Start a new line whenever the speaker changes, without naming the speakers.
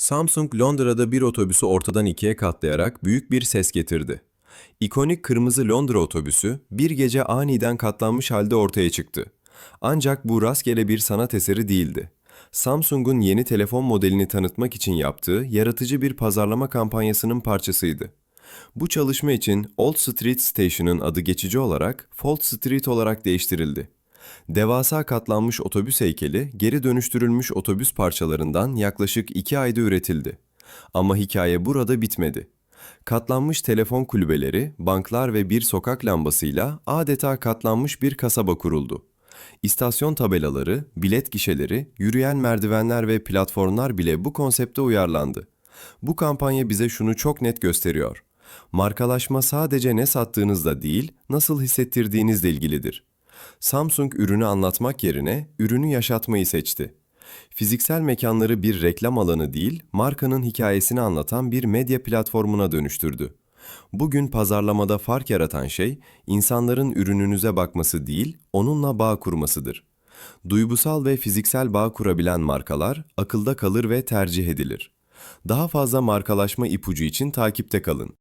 Samsung Londra'da bir otobüsü ortadan ikiye katlayarak büyük bir ses getirdi. İkonik kırmızı Londra otobüsü bir gece aniden katlanmış halde ortaya çıktı. Ancak bu rastgele bir sanat eseri değildi. Samsung'un yeni telefon modelini tanıtmak için yaptığı yaratıcı bir pazarlama kampanyasının parçasıydı. Bu çalışma için Old Street Station'ın adı geçici olarak Fold Street olarak değiştirildi. Devasa katlanmış otobüs heykeli geri dönüştürülmüş otobüs parçalarından yaklaşık 2 ayda üretildi. Ama hikaye burada bitmedi. Katlanmış telefon kulübeleri, banklar ve bir sokak lambasıyla adeta katlanmış bir kasaba kuruldu. İstasyon tabelaları, bilet gişeleri, yürüyen merdivenler ve platformlar bile bu konsepte uyarlandı. Bu kampanya bize şunu çok net gösteriyor. Markalaşma sadece ne sattığınızla değil, nasıl hissettirdiğinizle ilgilidir. Samsung ürünü anlatmak yerine ürünü yaşatmayı seçti. Fiziksel mekanları bir reklam alanı değil, markanın hikayesini anlatan bir medya platformuna dönüştürdü. Bugün pazarlamada fark yaratan şey, insanların ürününüze bakması değil, onunla bağ kurmasıdır. Duygusal ve fiziksel bağ kurabilen markalar akılda kalır ve tercih edilir. Daha fazla markalaşma ipucu için takipte kalın.